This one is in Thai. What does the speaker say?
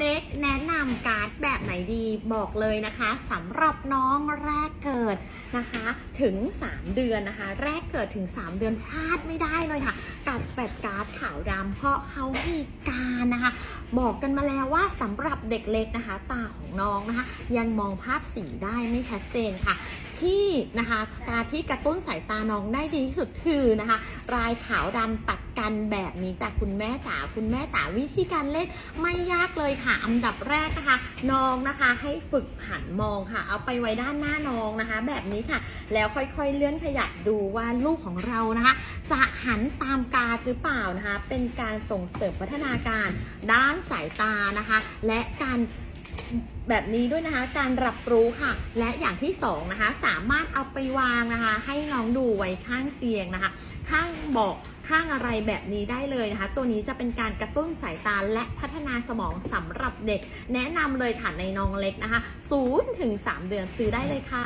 เล็กแนะนำการ์ดแบบไหนดีบอกเลยนะคะสำหรับน้องแรกเกิดนะคะถึง 3 เดือนนะคะ แรกเกิดถึง 3 เดือนพลาดไม่ได้เลยค่ะ กับแฟดการ์ดขาวดำเพราะเขามีการนะคะ บอกกันมาแล้วว่าสำหรับเด็กเล็กนะคะ ตาของน้องนะคะ ยังมองภาพสีได้ไม่ชัดเจนค่ะ ที่นะคะการที่กระตุ้นสายตาน้องได้ดีที่สุดคือนะคะลายขาวดำตัดกันแบบนี้จากคุณแม่จ๋าคุณแม่จ๋าวิธีการเล่นไม่ยากเลยค่ะ อันดับแรกนะคะ น้องนะคะให้ฝึกหันมองค่ะ เอาไปไว้ด้านหน้าน้องนะคะ แบบนี้ค่ะ แล้วค่อยๆเลื่อนขยับดูว่าลูกของเรานะคะ จะหันตามการหรือเปล่านะคะ เป็นการส่งเสริมพัฒนาการด้านสายตานะคะ และการ แบบนี้ด้วยนะคะ การรับรู้ค่ะ และอย่างที่สองนะคะ สามารถเอาไปวางนะคะ ให้น้องดูไว้ข้างเตียงนะคะ ข้างเบอกข้างอะไรแบบนี้ได้เลยนะคะ ตัวนี้จะเป็นการกระตุ้นสายตาและพัฒนาสมองสำหรับเด็ก แนะนำเลยค่ะในน้องเล็กนะคะ0ถึง3เดือนซื้อได้เลยค่ะ